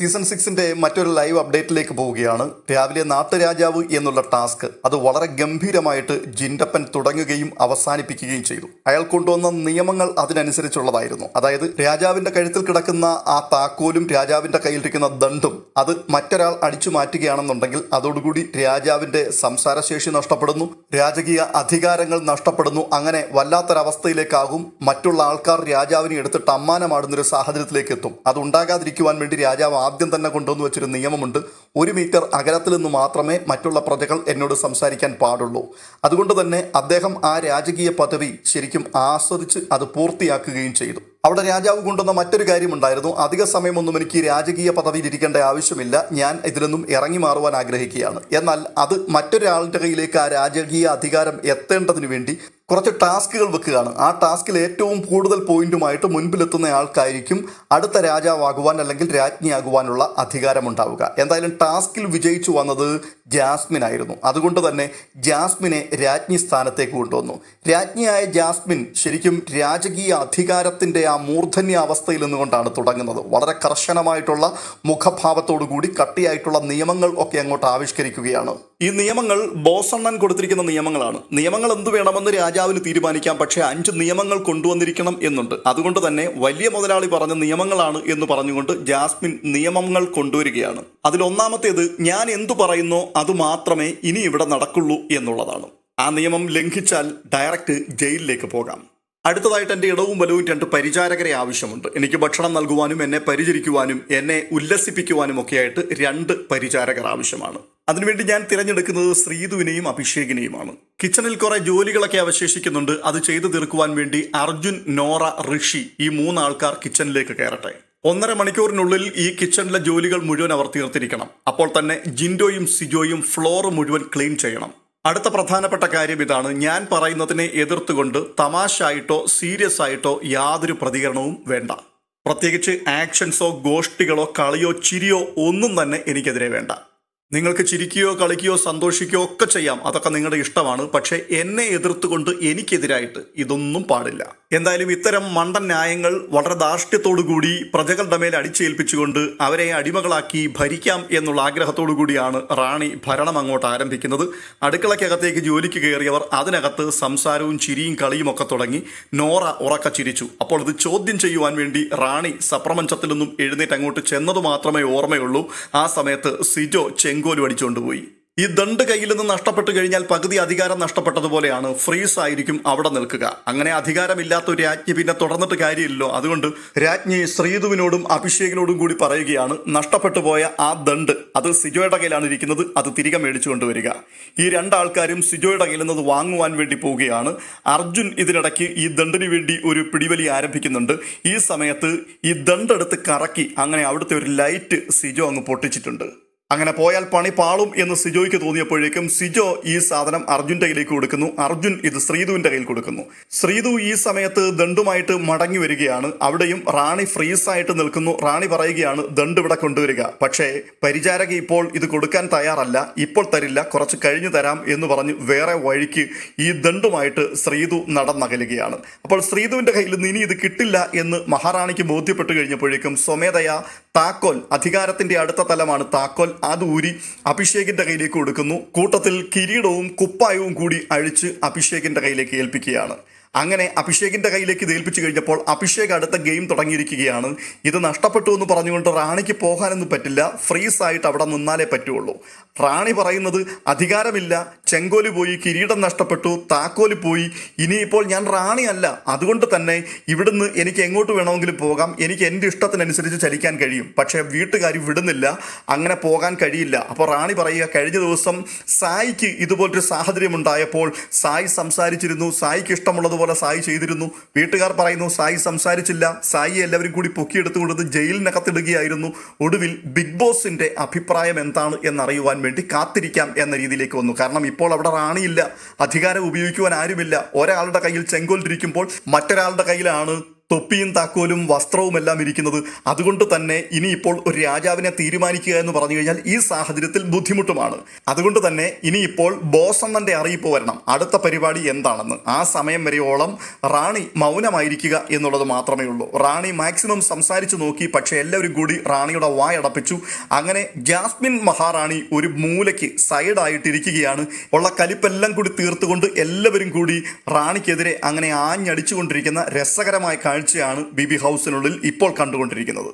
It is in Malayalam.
സീസൺ സിക്സിന്റെ മറ്റൊരു ലൈവ് അപ്ഡേറ്റിലേക്ക് പോവുകയാണ്. രാവിലെ നാട്ടുരാജാവ് എന്നുള്ള ടാസ്ക് അത് വളരെ ഗംഭീരമായിട്ട് ജിൻഡപ്പൻ തുടങ്ങുകയും അവസാനിപ്പിക്കുകയും ചെയ്തു. അയാൾ കൊണ്ടുവന്ന നിയമങ്ങൾ അതിനനുസരിച്ചുള്ളതായിരുന്നു. അതായത് രാജാവിന്റെ കഴുത്തിൽ കിടക്കുന്ന ആ താക്കോലും രാജാവിന്റെ കയ്യിലിരിക്കുന്ന ദണ്ടും അത് മറ്റൊരാൾ അടിച്ചു മാറ്റുകയാണെന്നുണ്ടെങ്കിൽ അതോടുകൂടി രാജാവിന്റെ സംസാരശേഷി നഷ്ടപ്പെടുന്നു രാജകീയ അധികാരങ്ങൾ നഷ്ടപ്പെടുന്നു അങ്ങനെ വല്ലാത്തൊരവസ്ഥയിലേക്കാകും. മറ്റുള്ള ആൾക്കാർ രാജാവിനെ എടുത്തിട്ട് അമ്മാനമാടുന്നൊരു സാഹചര്യത്തിലേക്ക് എത്തും. അത് ഉണ്ടാകാതിരിക്കുവാൻ വേണ്ടി രാജാവ് ആദ്യം തന്നെ കൊണ്ടുവന്നു വെച്ചൊരു നിയമമുണ്ട്. ഒരു മീറ്റർ അകലത്തിൽ നിന്ന് മാത്രമേ മറ്റുള്ള പ്രജകൾ എന്നോട് സംസാരിക്കാൻ പാടുള്ളൂ. അതുകൊണ്ട് തന്നെ അദ്ദേഹം ആ രാജകീയ പദവി ശരിക്കും ആസ്വദിച്ച് അത് പൂർത്തിയാക്കുകയും ചെയ്തു. അവിടെ രാജാവ് കൊണ്ടുവന്ന മറ്റൊരു കാര്യമുണ്ടായിരുന്നു. അധിക സമയമൊന്നും എനിക്ക് രാജകീയ പദവിയിൽ ഇരിക്കേണ്ട ആവശ്യമില്ല. ഞാൻ ഇതിൽ നിന്നും ഇറങ്ങി മാറുവാൻ ആഗ്രഹിക്കുകയാണ്. എന്നാൽ അത് മറ്റൊരാളുടെ കയ്യിലേക്ക് ആ രാജകീയ അധികാരം എത്തേണ്ടതിന് വേണ്ടി കുറച്ച് ടാസ്കുകൾ വെക്കുകയാണ്. ആ ടാസ്കിൽ ഏറ്റവും കൂടുതൽ പോയിന്റുമായിട്ട് മുൻപിലെത്തുന്ന ആൾക്കായിരിക്കും അടുത്ത രാജാവാകുവാൻ അല്ലെങ്കിൽ രാജ്ഞിയാകുവാനുള്ള അധികാരമുണ്ടാവുക. എന്തായാലും ടാസ്കിൽ വിജയിച്ചു വന്നത് ജാസ്മിൻ ആയിരുന്നു. അതുകൊണ്ട് തന്നെ ജാസ്മിനെ രാജ്ഞി സ്ഥാനത്തേക്ക് കൊണ്ടുവന്നു. രാജ്ഞിയായ ജാസ്മിൻ ശരിക്കും രാജകീയ അധികാരത്തിന്റെ ആ മൂർധന്യ അവസ്ഥയിൽ നിന്നുകൊണ്ടാണ് തുടങ്ങുന്നത്. വളരെ കർശനമായിട്ടുള്ള മുഖഭാവത്തോടു കൂടി കട്ടിയായിട്ടുള്ള നിയമങ്ങൾ ഒക്കെ അങ്ങോട്ട് ആവിഷ്കരിക്കുകയാണ്. ഈ നിയമങ്ങൾ ബോസണ്ണൻ കൊടുത്തിരിക്കുന്ന നിയമങ്ങളാണ്. നിയമങ്ങൾ എന്ത് വേണമെന്ന് രാജാവിന് തീരുമാനിക്കാം. പക്ഷേ അഞ്ച് നിയമങ്ങൾ കൊണ്ടുവന്നിരിക്കണം എന്നുണ്ട്. അതുകൊണ്ട് തന്നെ വലിയ മുതലാളി പറഞ്ഞ നിയമങ്ങളാണ് എന്ന് പറഞ്ഞുകൊണ്ട് ജാസ്മിൻ നിയമങ്ങൾ കൊണ്ടുവരികയാണ്. അതിൽ ഒന്നാമത്തേത് ഞാൻ എന്തു പറയുന്നോ അത് മാത്രമേ ഇനി ഇവിടെ നടക്കുള്ളൂ എന്നുള്ളതാണ്. ആ നിയമം ലംഘിച്ചാൽ ഡയറക്റ്റ് ജയിലിലേക്ക് പോകാം. അടുത്തതായിട്ട് എന്റെ ഇടവും വലവും രണ്ട് പരിചാരകരെ ആവശ്യമുണ്ട്. എനിക്ക് ഭക്ഷണം നൽകുവാനും എന്നെ പരിചരിക്കുവാനും എന്നെ ഉല്ലസിപ്പിക്കുവാനും ഒക്കെയായിട്ട് രണ്ട് പരിചാരകർ ആവശ്യമാണ്. അതിനുവേണ്ടി ഞാൻ തിരഞ്ഞെടുക്കുന്നത് ശ്രീധുവിനെയും അഭിഷേകിനെയുമാണ്. കിച്ചണിൽ കുറെ ജോലികളൊക്കെ അവശേഷിക്കുന്നുണ്ട്. അത് ചെയ്തു തീർക്കുവാൻ വേണ്ടി അർജുൻ നോറ ഋഷി ഈ മൂന്നാൾക്കാർ കിച്ചണിലേക്ക് കയറട്ടെ. ഒന്നര മണിക്കൂറിനുള്ളിൽ ഈ കിച്ചണിലെ ജോലികൾ മുഴുവൻ അവർ തീർത്തിരിക്കണം. അപ്പോൾ തന്നെ ജിൻഡോയും സിജോയും ഫ്ലോർ മുഴുവൻ ക്ലീൻ ചെയ്യണം. അടുത്ത പ്രധാനപ്പെട്ട കാര്യം ഇതാണ്. ഞാൻ പറയുന്നതിനെ എതിർത്തുകൊണ്ട് തമാശ ആയിട്ടോ സീരിയസ് ആയിട്ടോ യാതൊരു പ്രതികരണവും വേണ്ട. പ്രത്യേകിച്ച് ആക്ഷൻസോ ഗോഷ്ടികളോ കളിയോ ചിരിയോ ഒന്നും തന്നെ എനിക്കെതിരെ വേണ്ട. നിങ്ങൾക്ക് ചിരിക്കുകയോ കളിക്കുകയോ സന്തോഷിക്കുകയോ ഒക്കെ ചെയ്യാം. അതൊക്കെ നിങ്ങളുടെ ഇഷ്ടമാണ്. പക്ഷേ എന്നെ എതിർത്തുകൊണ്ട് എനിക്കെതിരായിട്ട് ഇതൊന്നും പാടില്ല. എന്തായാലും ഇത്തരം മണ്ടൻ ന്യായങ്ങൾ വളരെ കൂടി പ്രജകളുടെ മേൽ അടിച്ചേൽപ്പിച്ചുകൊണ്ട് അവരെ അടിമകളാക്കി ഭരിക്കാം എന്നുള്ള ആഗ്രഹത്തോടു കൂടിയാണ് റാണി ഭരണം അങ്ങോട്ട് ആരംഭിക്കുന്നത്. അടുക്കളയ്ക്കകത്തേക്ക് ജോലിക്ക് കയറിയവർ അതിനകത്ത് സംസാരവും ചിരിയും കളിയും ഒക്കെ തുടങ്ങി നോറ ഉറക്ക ചിരിച്ചു. അപ്പോൾ ഇത് ചോദ്യം ചെയ്യുവാൻ വേണ്ടി റാണി സപ്രമഞ്ചത്തിൽ നിന്നും എഴുന്നേറ്റ് അങ്ങോട്ട് ചെന്നത് മാത്രമേ ഓർമ്മയുള്ളൂ. ആ സമയത്ത് സിജോ ചെങ്കോലും അടിച്ചുകൊണ്ടുപോയി ഈ ദണ്ട് കയ്യിൽ നിന്ന് നഷ്ടപ്പെട്ടു കഴിഞ്ഞാൽ പകുതി അധികാരം നഷ്ടപ്പെട്ടതുപോലെയാണ്. ഫ്രീസ് ആയിരിക്കും അവിടെ നിൽക്കുക. അങ്ങനെ അധികാരമില്ലാത്ത ഒരു രാജ്ഞി പിന്നെ തുടർന്നിട്ട് കാര്യമില്ലല്ലോ. അതുകൊണ്ട് രാജ്ഞി ശ്രീധുവിനോടും അഭിഷേകിനോടും കൂടി പറയുകയാണ് നഷ്ടപ്പെട്ടു പോയ ആ ദണ്ട് അത് സിജോയുടെ കയ്യിലാണ് ഇരിക്കുന്നത് അത് തിരികെ മേടിച്ചു കൊണ്ടുവരിക. ഈ രണ്ടാൾക്കാരും സിജോയുടെ കയ്യിൽ നിന്ന് വാങ്ങുവാൻ വേണ്ടി പോവുകയാണ്. അർജുൻ ഇതിനിടയ്ക്ക് ഈ ദണ്ടിന് വേണ്ടി ഒരു പിടിവലി ആരംഭിക്കുന്നുണ്ട്. ഈ സമയത്ത് ഈ ദണ്ടെടുത്ത് കറക്കി അങ്ങനെ അവിടുത്തെ ഒരു ലൈറ്റ് സിജോ അങ്ങ് പൊട്ടിച്ചിട്ടുണ്ട്. അങ്ങനെ പോയാൽ പണി പാളും എന്ന് സിജോയ്ക്ക് തോന്നിയപ്പോഴേക്കും സിജോ ഈ സാധനം അർജുന്റെ കയ്യിലേക്ക് കൊടുക്കുന്നു. അർജുൻ ഇത് ശ്രീധുവിന്റെ കയ്യിൽ കൊടുക്കുന്നു. ശ്രീധു ഈ സമയത്ത് ദണ്ടുമായിട്ട് മടങ്ങി വരികയാണ്. അവിടെയും റാണി ഫ്രീസ് ആയിട്ട് നിൽക്കുന്നു. റാണി പറയുകയാണ് ദണ്ട് ഇവിടെ കൊണ്ടുവരിക. പക്ഷേ പരിചാരക ഇപ്പോൾ ഇത് കൊടുക്കാൻ തയ്യാറല്ല. ഇപ്പോൾ തരില്ല. കുറച്ച് കഴിഞ്ഞു തരാം എന്ന് പറഞ്ഞ് വേറെ വഴിക്ക് ഈ ദണ്ടുമായിട്ട് ശ്രീധു നടന്നകലുകയാണ്. അപ്പോൾ ശ്രീധുവിന്റെ കയ്യിൽ നിന്ന് ഇനി ഇത് കിട്ടില്ല എന്ന് മഹാറാണിക്ക് ബോധ്യപ്പെട്ടു കഴിഞ്ഞപ്പോഴേക്കും സ്വമേധയാ താക്കോൽ അധികാരത്തിന്റെ അടുത്ത തലമാണ് താക്കോൽ അത് ഊരി അഭിഷേകിന്റെ കയ്യിലേക്ക് കൊടുക്കുന്നു. കൂട്ടത്തിൽ കിരീടവും കുപ്പായവും കൂടി അഴിച്ച് അഭിഷേകിന്റെ കയ്യിലേക്ക് ഏൽപ്പിക്കുകയാണ്. അങ്ങനെ അഭിഷേകിന്റെ കയ്യിലേക്ക് ഇത് കഴിഞ്ഞപ്പോൾ അഭിഷേക് അടുത്ത ഗെയിം തുടങ്ങിയിരിക്കുകയാണ്. ഇത് നഷ്ടപ്പെട്ടു എന്ന് പറഞ്ഞുകൊണ്ട് റാണിക്ക് പോകാനൊന്നും പറ്റില്ല. ഫ്രീസ് ആയിട്ട് അവിടെ നിന്നാലേ പറ്റുള്ളൂ. റാണി പറയുന്നത് അധികാരമില്ല. ചെങ്കോൽ പോയി കിരീടം നഷ്ടപ്പെട്ടു താക്കോൽ പോയി. ഇനിയിപ്പോൾ ഞാൻ റാണിയല്ല അതുകൊണ്ട് തന്നെ ഇവിടുന്ന് എനിക്ക് എങ്ങോട്ട് വേണമെങ്കിലും പോകാം. എനിക്ക് എന്റെ ഇഷ്ടത്തിനനുസരിച്ച് ചലിക്കാൻ കഴിയും. പക്ഷേ വീട്ടുകാർ വിടുന്നില്ല. അങ്ങനെ പോകാൻ കഴിയില്ല. അപ്പോൾ റാണി പറയുക കഴിഞ്ഞ ദിവസം സായിക്ക് ഇതുപോലൊരു സാഹചര്യം ഉണ്ടായപ്പോൾ സായി സംസാരിച്ചിരുന്നു. സായിക്ക് ഇഷ്ടമുള്ളത് പോലെ സായി ചെയ്തിരുന്നു. വീട്ടുകാർ പറയുന്നു സായി സംസാരിച്ചില്ല. സായി എല്ലാവരും കൂടി പൊക്കിയെടുത്തു കൊടുത്ത് ജയിലിനകത്തിടുകയായിരുന്നു. ഒടുവിൽ ബിഗ് ബോസിന്റെ അഭിപ്രായം എന്താണ് എന്നറിയുവാൻ വേണ്ടി കാത്തിരിക്കാം എന്ന രീതിയിലേക്ക് വന്നു. കാരണം ഇപ്പോൾ അവിടെ റാണിയില്ല. അധികാരം ഉപയോഗിക്കുവാൻ ആരുമില്ല. ഒരാളുടെ കയ്യിൽ ചെങ്കോലിരിക്കുമ്പോൾ മറ്റൊരാളുടെ കയ്യിലാണ് തൊപ്പിയും താക്കോലും വസ്ത്രവും എല്ലാം ഇരിക്കുന്നത്. അതുകൊണ്ട് തന്നെ ഇനിയിപ്പോൾ ഒരു രാജാവിനെ തീരുമാനിക്കുക എന്ന് പറഞ്ഞു കഴിഞ്ഞാൽ ഈ സാഹചര്യത്തിൽ ബുദ്ധിമുട്ടുമാണ്. അതുകൊണ്ട് തന്നെ ഇനിയിപ്പോൾ ബോസ് അറിയിപ്പ് വരണം. അടുത്ത പരിപാടി എന്താണെന്ന്. ആ സമയം വരെയോളം റാണി മൗനമായിരിക്കുക എന്നുള്ളത് മാത്രമേ ഉള്ളൂ. റാണി മാക്സിമം സംസാരിച്ചു നോക്കി പക്ഷേ എല്ലാവരും കൂടി റാണിയുടെ വായടപ്പിച്ചു അങ്ങനെ ജാസ്മിൻ മഹാറാണി ഒരു മൂലയ്ക്ക് സൈഡായിട്ടിരിക്കുകയാണ്. ഉള്ള കലിപ്പെല്ലാം കൂടി തീർത്തുകൊണ്ട് എല്ലാവരും കൂടി റാണിക്കെതിരെ അങ്ങനെ ആഞ്ഞടിച്ചുകൊണ്ടിരിക്കുന്ന രസകരമായ കാഴ്ചയാണ് ബി ബി ഹൗസിനുള്ളിൽ ഇപ്പോൾ കണ്ടുകൊണ്ടിരിക്കുന്നത്.